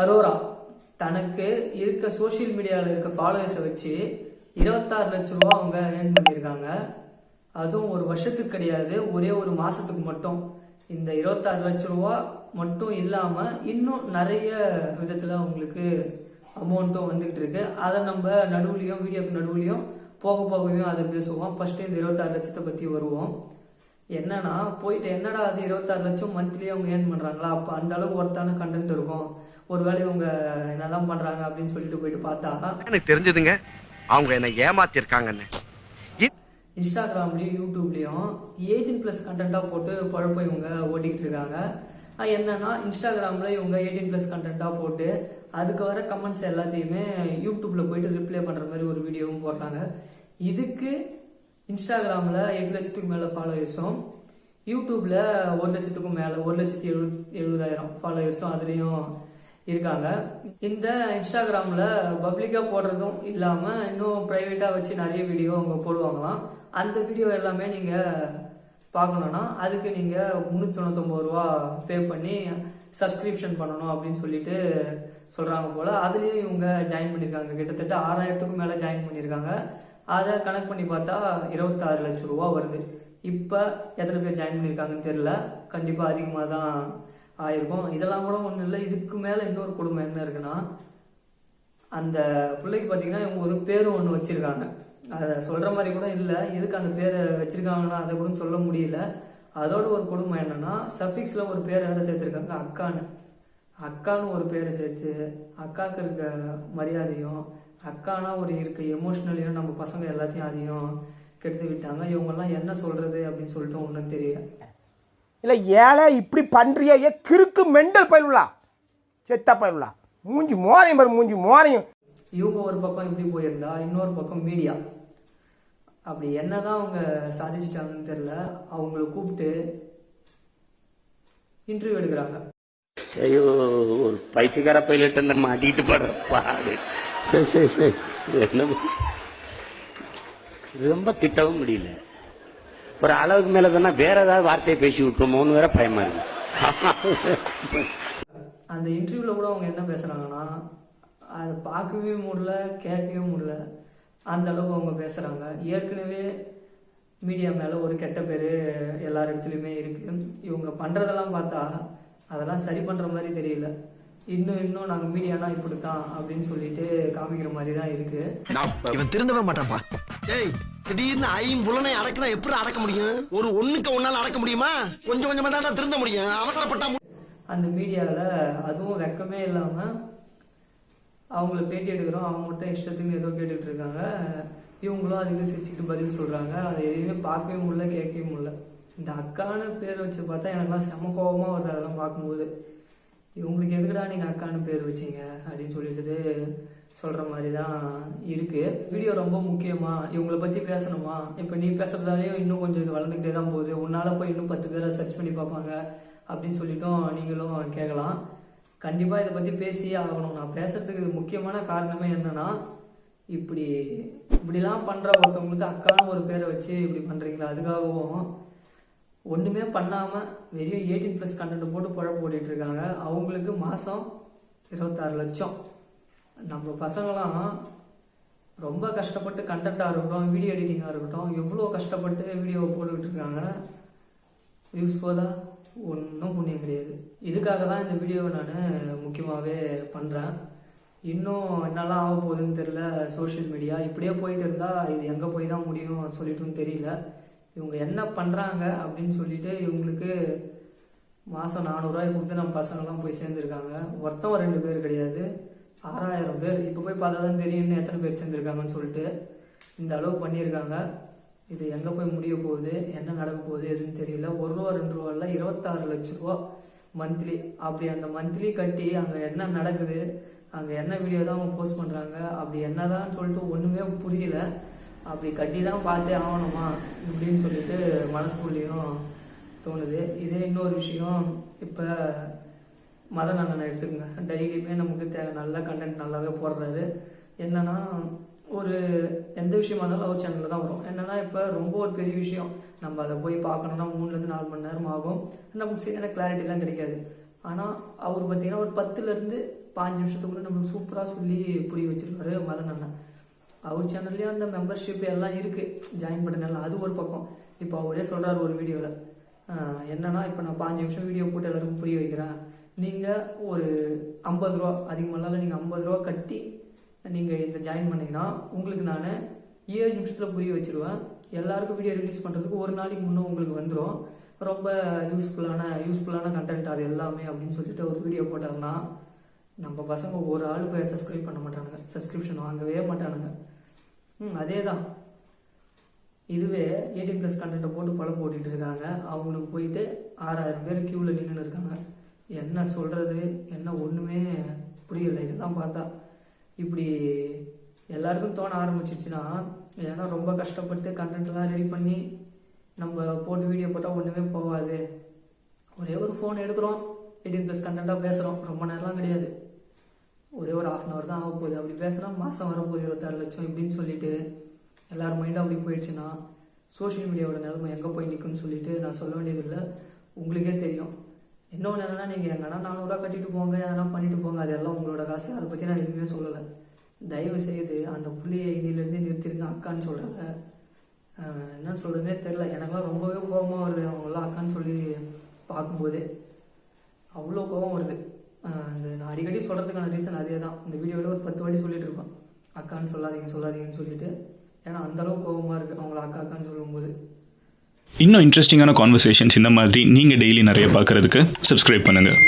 அரோரா தனக்கு இருக்க சோஷியல் மீடியாவில் இருக்க ஃபாலோவர்ஸை வச்சு இருபத்தாறு லட்ச ரூபா அவங்க ஏர்ன் பண்ணியிருக்காங்க. அதுவும் ஒரு வருஷத்துக்கு கிடையாது ஒரே ஒரு மாதத்துக்கு மட்டும். இந்த இருபத்தாறு லட்ச ரூபா மட்டும் இல்லாமல் இன்னும் நிறைய விதத்தில் அவங்களுக்கு அமௌண்ட்டும் வந்துக்கிட்டு இருக்கு. அதை நம்ம நடுவுலையும் வீடியோக்கு நடுவுலையும் போக போகவும் அதை பேசுவோம். ஃபஸ்ட்டு இந்த இருபத்தாறு லட்சத்தை பற்றி வருவோம். என்னன்னா போயிட்டு என்னடா அது இருபத்தாறு லட்சம் மந்த்லி அவங்க ஏர்ன் பண்ணுறாங்களா அப்போ அந்த அளவுக்கு ஒருத்தான கண்டென்ட் இருக்கும். ஒருவேளை இவங்க என்னதான் பண்றாங்க அப்படின்னு சொல்லிட்டு போயிட்டு பார்த்தா எனக்கு தெரிஞ்சதுங்க அவங்க என்ன ஏமாத்திருக்காங்கன்னு. இன்ஸ்டாகிராம்லேயும் யூடியூப்லேயும் எயிட்டீன் ப்ளஸ் கண்டென்ட்டாக போட்டு பழப்ப இவங்க ஓட்டிக்கிட்டு இருக்காங்க. என்னன்னா இன்ஸ்டாகிராமில் இவங்க எயிட்டீன் ப்ளஸ் கண்டென்ட்டாக போட்டு அதுக்கு வர கமெண்ட்ஸ் எல்லாத்தையுமே யூடியூப்பில் போயிட்டு ரிப்ளை பண்ணுற மாதிரி ஒரு வீடியோவும் போடுறாங்க. இதுக்கு இன்ஸ்டாகிராமில் எட்டு லட்சத்துக்கு மேலே ஃபாலோவர்ஸும் யூடியூப்பில் ஒரு லட்சத்துக்கும் மேலே ஒரு லட்சத்தி எழுபது எழுபதாயிரம் ஃபாலோவர்ஸும் அதுலேயும் இருக்காங்க. இந்த இன்ஸ்டாகிராமில் பப்ளிக்காக போடுறதும் இல்லாமல் இன்னும் ப்ரைவேட்டாக வச்சு நிறைய வீடியோ அவங்க போடுவாங்களாம். அந்த வீடியோ எல்லாமே நீங்கள் பார்க்கணுன்னா அதுக்கு நீங்கள் முந்நூற்றி தொண்ணூத்தொம்பது ரூபா பே பண்ணி சப்ஸ்கிரிப்ஷன் பண்ணணும் அப்படின்னு சொல்லிட்டு சொல்கிறாங்க போல். அதுலேயும் இவங்க ஜாயின் பண்ணியிருக்காங்க கிட்டத்தட்ட ஆறாயிரத்துக்கும் மேலே ஜாயின் பண்ணியிருக்காங்க அதை கனெக்ட் பண்ணி பார்த்தா இருபத்தாறு லட்சம் ரூபா வருது. இப்போ எத்தனை பேர் ஜாயின் பண்ணியிருக்காங்கன்னு தெரில கண்டிப்பாக அதிகமாக தான் ஆயிருக்கும். இதெல்லாம் கூட ஒன்றும் இல்லை. இதுக்கு மேலே இன்னொரு குடும்பம் என்ன இருக்குன்னா அந்த பிள்ளைக்கு பார்த்தீங்கன்னா இவங்க ஒரு பேரும் ஒன்று வச்சுருக்காங்க. அதை சொல்கிற மாதிரி கூட இல்லை. எதுக்கு அந்த பேரை வச்சிருக்காங்கன்னா அதை கூட சொல்ல முடியல. அதோட ஒரு குடும்பம் என்னன்னா சஃபிக்ஸில் ஒரு பேரை வேறு சேர்த்துருக்காங்க அக்கான்னு. அக்கான்னு ஒரு பேரை சேர்த்து அக்காவுக்கு இருக்க மரியாதையும் அக்கானா ஒரு இருக்க எமோஷ்னலையும் நம்ம பசங்க எல்லாத்தையும் அதையும் கெடுத்து விட்டாங்க. இவங்கெல்லாம் என்ன சொல்கிறது அப்படின்னு சொல்லிட்டு ஒன்றும் தெரியல. இல்ல ஏழை இப்படி பண்றியே ஏ கிறுக்கு மெண்டல் பயிலுலா செத்த பயிலுலா. மூஞ்சி மோரையும் பாரு மூஞ்சி மோரையும். இவங்க ஒரு பக்கம் இப்படி போயிருந்தா இன்னொரு பக்கம் மீடியா. அப்படி என்னதான் அவங்க சாதிச்சிட்டாங்கன்னு தெரியல. அவங்கள கூப்பிட்டு இன்டர்வியூ எடுக்கிறாங்க. ஐயோ ஒரு பைத்தியக்கார பைலட் அந்த மாட்டிட்டு படுற பாடு. சரி சரி சரி. ரொம்ப திட்டவும் முடியல. ஒரு அளவுக்கு மேல தானே வேற ஏதாவது வார்த்தையை பேசி விட்டுருமோன்னு வேற பயமா இருக்கு. அந்த இன்டர்வியூவில் கூட அவங்க என்ன பேசுகிறாங்கன்னா அதை பார்க்கவே முடியல கேட்கவே முடியல. அந்த அளவுக்கு அவங்க பேசுகிறாங்க ஏற்கனவே மீடியா மேலே ஒரு கெட்ட பேர் எல்லார் இடத்துலையுமே இருக்குது இவங்க பண்ணுறதெல்லாம் பார்த்தா அதெல்லாம் சரி பண்ணுற மாதிரி தெரியல. இன்னும் இன்னும் நாங்கள் மீடியானா இப்படி தான் அப்படின்னு சொல்லிட்டு காமிக்கிற மாதிரி தான் இருக்குது இவன் திருந்தவே மாட்டான்ப்பா. ஏய் திடீர்னு ஐம்புலனை அடக்கினா எப்படி அடக்க முடியும்? ஒரு ஒண்ணுக்கு ஒன்னால அடக்க முடியுமா? கொஞ்சம் கொஞ்சமா தான் திருந்த முடியும். அவசரப்பட்டா அந்த மீடியாவில் அதுவும் வெக்கமே இல்லாமல் அவங்கள பேட்டி எடுக்கிறோம். அவங்க மட்டும் இஷ்டத்துக்கு ஏதோ கேட்டுட்டு இருக்காங்க. இவங்களும் அதுக்கு சிரிச்சுக்கிட்டு பதில் சொல்கிறாங்க அதை எதையுமே பார்க்கவே முடியல கேட்கவே முடியல. இந்த அக்கான்னு பேர் வச்சு பார்த்தா எனக்குலாம் செம கோபமாக வருது. அதெல்லாம் பார்க்கும்போது. இவங்களுக்கு எதுக்குடா நீங்கள் அக்கான்னு பேர் வச்சீங்க அப்படின்னு சொல்லிட்டு சொல்கிற மாதிரி தான் இருக்குது வீடியோ ரொம்ப முக்கியமாக இவங்களை பற்றி பேசணுமா? இப்போ நீ பேசுகிறதாலேயும் இன்னும் கொஞ்சம் இது வளர்ந்துக்கிட்டே தான் போகுது. உன்னால் போய் இன்னும் பத்து பேரை சர்ச் பண்ணி பார்ப்பாங்க அப்படின்னு சொல்லிட்டும் நீங்களும் கேட்கலாம் கண்டிப்பாக இதை பற்றி பேசியே ஆகணும். நான் பேசுகிறதுக்கு இது முக்கியமான காரணமே என்னன்னா இப்படி இப்படிலாம் பண்ணுற ஒருத்தவங்களுக்கு அக்கான்னு ஒரு பேரை வச்சு இப்படி பண்ணுறீங்களா அதுக்காகவும் ஒன்றுமே பண்ணாமல் வெறும் எயிட்டீன் ப்ளஸ் கண்டென்ட் போட்டு புழப்பு ஓட்டிட்டு இருக்காங்க. அவங்களுக்கு மாதம் இருபத்தாறு லட்சம். நம்ம பசங்களாம் ரொம்ப கஷ்டப்பட்டு கண்டென்ட்டாக இருக்கட்டும் வீடியோ எடிட்டிங்காக இருக்கட்டும் எவ்வளோ கஷ்டப்பட்டு வீடியோவை போட்டுக்கிட்டு இருக்காங்க. வியூஸ் போதா ஒன்றும் புண்ணியம் கிடையாது. இதுக்காக தான் இந்த வீடியோவை நான் முக்கியமாகவே பண்ணுறேன் இன்னும் என்னெல்லாம் ஆக போகுதுன்னு தெரியல. சோஷியல் மீடியா இப்படியே போயிட்டு இருந்தால் இது எங்கே போய் தான் முடியும் சொல்லிட்டும் தெரியல. இவங்க என்ன பண்ணுறாங்க அப்படின்னு சொல்லிட்டு இவங்களுக்கு மாதம் நானூறுரூவாய் கொடுத்து நம்ம பசங்கள்லாம் போய் சேர்ந்துருக்காங்க. ஒருத்தவன் ரெண்டு பேர் கிடையாது. ஆறாயிரம் பேர். இப்போ போய் பார்த்தா தான் தெரியும் எத்தனை பேர் சேர்ந்துருக்காங்கன்னு சொல்லிட்டு இந்த அளவு பண்ணியிருக்காங்க. இது எங்கே போய் முடிய போகுது? என்ன நடக்க போகுது? எதுன்னு தெரியல. ஒரு ரூபா ரெண்டு ரூபாயில் இருபத்தாறு லட்ச ரூபா மந்த்லி அப்படி அந்த மந்த்லி கட்டி அங்கே என்ன நடக்குது? அங்கே என்ன வீடியோ தான் அவங்க போஸ்ட் பண்ணுறாங்க அப்படி என்னதான்னு சொல்லிட்டு ஒன்றுமே புரியல. அப்படி கட்டி தான் பார்த்தே ஆகணுமா இப்படின்னு சொல்லிட்டு மனசுக்குள்ளேயும் தோணுது. இதே இன்னொரு விஷயம் இப்போ மதன் அண்ணனை எடுத்துக்கோங்க. டெய்லியுமே நமக்கு தே நல்ல கண்டென்ட் நல்லாவே போடுறாரு. என்னன்னா ஒரு எந்த விஷயமா இருந்தாலும் லவ் சேனலில் தான் வரும். என்னன்னா இப்போ ரொம்ப ஒரு பெரிய விஷயம். நம்ம அதை போய் பார்க்கணும்னா மூணுலேருந்து நாலு மணி நேரம் ஆகும். நமக்கு சரியான கிளாரிட்டிலாம் கிடைக்காது. ஆனால் அவர் பார்த்தீங்கன்னா ஒரு பத்துலேருந்து பாஞ்சு நிமிஷத்துக்குள்ளே நம்மளுக்கு சூப்பராக சொல்லி புரிய வச்சிருக்காரு மதன் அண்ணன். அவர் சேனல்லையும் அந்த மெம்பர்ஷிப் எல்லாம் இருக்குது ஜாயின் பண்ணனால அது ஒரு பக்கம். இப்போ அவரே சொல்கிறார் ஒரு வீடியோவில் என்னன்னா இப்போ நான் பாஞ்சு நிமிஷம் வீடியோ போட்டு எல்லாருக்கும் புரிய வைக்கிறேன். நீங்கள் ஒரு ஐம்பது ரூபா அதிகமாக நீங்கள் ஐம்பது ரூபா கட்டி நீங்கள் இந்த ஜாயின் பண்ணீங்கன்னா உங்களுக்கு நான் ஏழு நிமிஷத்தில் புரிய வச்சுருவேன். எல்லாருக்கும் வீடியோ ரிலீஸ் பண்ணுறதுக்கு ஒரு நாளைக்கு முன்னே உங்களுக்கு வந்துடும் ரொம்ப யூஸ்ஃபுல்லான யூஸ்ஃபுல்லான கண்டென்ட் அது எல்லாமே அப்படின்னு சொல்லிட்டு ஒரு வீடியோ போட்டாருன்னா நம்ம பசங்க ஒரு ஆள் போய் சப்ஸ்கிரைப் பண்ண மாட்டானுங்க. சப்ஸ்கிரிப்ஷன் வாங்கவே மாட்டானுங்க. ம் அதே தான் இதுவே எயிட்டீன் ப்ளஸ் கண்டென்ட்டை போட்டு பழம் போட்டுட்டு இருக்காங்க. அவங்களுக்கு போயிட்டு ஆறாயிரம் பேர் க்யூவில் நின்றுன்னு இருக்காங்க. என்ன சொல்கிறது என்ன ஒன்றுமே புரியல. இதெல்லாம் பார்த்தா இப்படி எல்லாருக்கும் தோண ஆரம்பிச்சிச்சுன்னா ஏன்னா ரொம்ப கஷ்டப்பட்டு கண்டென்ட்லாம் ரெடி பண்ணி நம்ம போட்டு வீடியோ போட்டால் ஒன்றுமே போகாது. ஒரே ஒரு ஃபோன் எடுக்கிறோம். எயிட்டீன் ப்ளஸ் கண்டென்ட்டாக பேசுகிறோம் ரொம்ப நேரம்லாம் கிடையாது. ஒரே ஒரு ஆஃப் அன் அவர் தான் ஆக போகுது அப்படி பேசினா மாதம் வரப்போகுது இருபத்தாறு லட்சம் இப்படின்னு சொல்லிட்டு எல்லார் மைண்டும் அப்படி போயிடுச்சுன்னா சோஷியல் மீடியாவோட நிலைமை எங்கே போய் நிற்கும்னு சொல்லிட்டு நான் சொல்ல வேண்டியதில்லை. உங்களுக்கே தெரியும். இன்னொன்று என்னென்னா நீங்கள் எங்கன்னா நானூறுரூவா கட்டிட்டு போங்க எதனா பண்ணிட்டு போங்க அதெல்லாம் உங்களோட காசு. அதை பற்றி நான் எதுவுமே சொல்லலை. தயவு செய்து அந்த புள்ளியை இன்னிலேருந்து நிறுத்திருங்க அக்கான்னு சொல்கிறாங்க என்னன்னு சொல்கிறதுனே தெரில எனக்குலாம் ரொம்பவே கோபமாக வருது. அவங்களாம் அக்கான்னு சொல்லி பார்க்கும்போது. அவ்வளோ கோபம் வருது. இந்த நான் அடிக்கடி சொல்கிறதுக்கான ரீசன் அதே தான் இந்த வீடியோவில் ஒரு பத்து வாட்டி சொல்லிட்டு இருப்பேன். அக்கான்னு சொல்லாதீங்க சொல்லாதீங்கன்னு சொல்லிட்டு. ஏன்னா அந்தளவுக்கு கோபமாக இருக்குது அவங்கள அக்கா அக்கான்னு சொல்லும்போது. இன்னும் இன்ட்ரெஸ்டிங்கான கான்வர்சேஷன்ஸ் இந்த மாதிரி நீங்கள் டெய்லி நிறைய பார்க்குறதுக்கு சப்ஸ்கிரைப் பண்ணுங்கள்